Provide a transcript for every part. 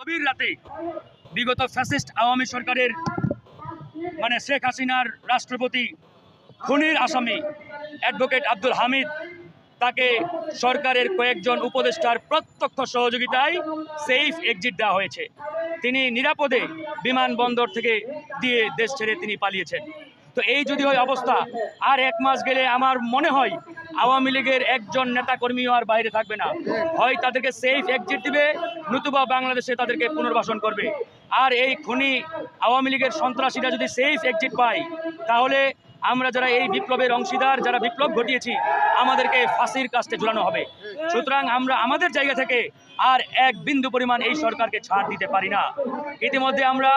গভীর রাতে বিগত ফ্যাসিস্ট আওয়ামী সরকারের মানে শেখ হাসিনার রাষ্ট্রপতি খুনির আসামি অ্যাডভোকেট আব্দুল হামিদ, তাকে সরকারের কয়েকজন উপদেষ্টার প্রত্যক্ষ সহযোগিতায় সেফ এক্সিট দেওয়া হয়েছে। তিনি নিরাপদে বিমানবন্দর থেকে দিয়ে দেশ ছেড়ে তিনি পালিয়েছেন। তো এই যদি হয় অবস্থা, আর এক মাস গেলে আমার মনে হয় আওয়ামী লীগের একজন নেতাকর্মীও আর বাইরে থাকবে না। হয় তাদেরকে সেফ এক্সিট দিবে, নতুবা বাংলাদেশে তাদেরকে পুনর্বাসন করবে। আর এই খুনি আওয়ামী লীগের সন্ত্রাসীরা যদি সেফ এক্সিট পায়, তাহলে আমরা যারা এই বিপ্লবের অংশীদার, যারা বিপ্লব ঘটিয়েছি, আমাদেরকে ফাঁসির কাস্টে ঝুলানো হবে। সুতরাং আমরা আমাদের জায়গা থেকে আর এক বিন্দু পরিমাণ এই সরকারকে ছাড় দিতে পারি না। ইতিমধ্যে আমরা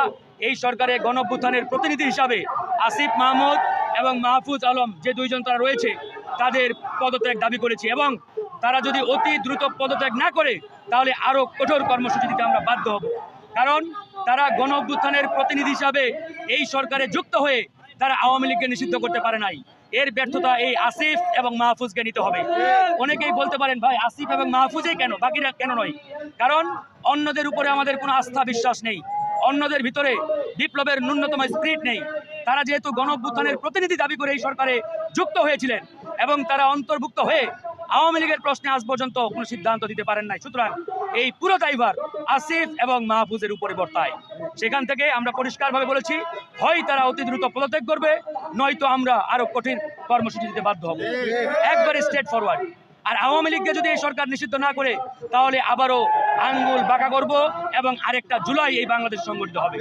এই সরকারের গণভ্যুত্থানের প্রতিনিধি হিসাবে আসিফ মাহমুদ এবং মাহফুজ আলম যে দুইজন তারা রয়েছে, তাদের পদত্যাগ দাবি করেছি এবং তারা যদি অতি দ্রুত পদত্যাগ না করে, তাহলে আরও কঠোর কর্মসূচি দিতে আমরা বাধ্য হব। কারণ তারা গণ অভ্যুত্থানের প্রতিনিধি হিসাবে এই সরকারে যুক্ত হয়ে তারা আওয়ামী লীগকে নিষিদ্ধ করতে পারে নাই। এর ব্যর্থতা এই আসিফ এবং মাহফুজকে নিতে হবে। অনেকেই বলতে পারেন, ভাই, আসিফ এবং মাহফুজই কেন? বাকিরা কেন নয়? কারণ অন্যদের উপরে আমাদের কোনো আস্থা বিশ্বাস নেই। অন্যদের ভিতরে বিপ্লবের ন্যূনতম স্পিরিট নেই। তারা যেহেতু গণ প্রতিনিধি দাবি করে এই সরকারে যুক্ত হয়েছিলেন এবং তারা অন্তর্ভুক্ত হয়ে আওয়ামী লীগের প্রশ্নে আজ পর্যন্ত কোনো সিদ্ধান্ত দিতে পারেন নাই। সুতরাং এই পুরো দায়ভার আসিফ এবং মাহফুজের উপরে বর্তায়। সেখান থেকে আমরা পরিষ্কারভাবে বলেছি, হয় তারা অতি দ্রুত পদত্যাগ করবে, নয়তো আমরা আরও কঠিন কর্মসূচি দিতে বাধ্য হব। একবারে স্টেট ফরওয়ার্ড আর আওয়ামী লীগকে যদি এই সরকার নিষিদ্ধ না করে, তাহলে আবারও আঙ্গুল বাঁকা করব এবং আরেকটা জুলাই এই বাংলাদেশ সংগঠিত হবে।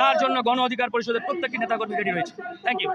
তার জন্য গণ অধিকার পরিষদের প্রত্যেকটি নেতাকর্মী রেডি হয়েছে। Thank you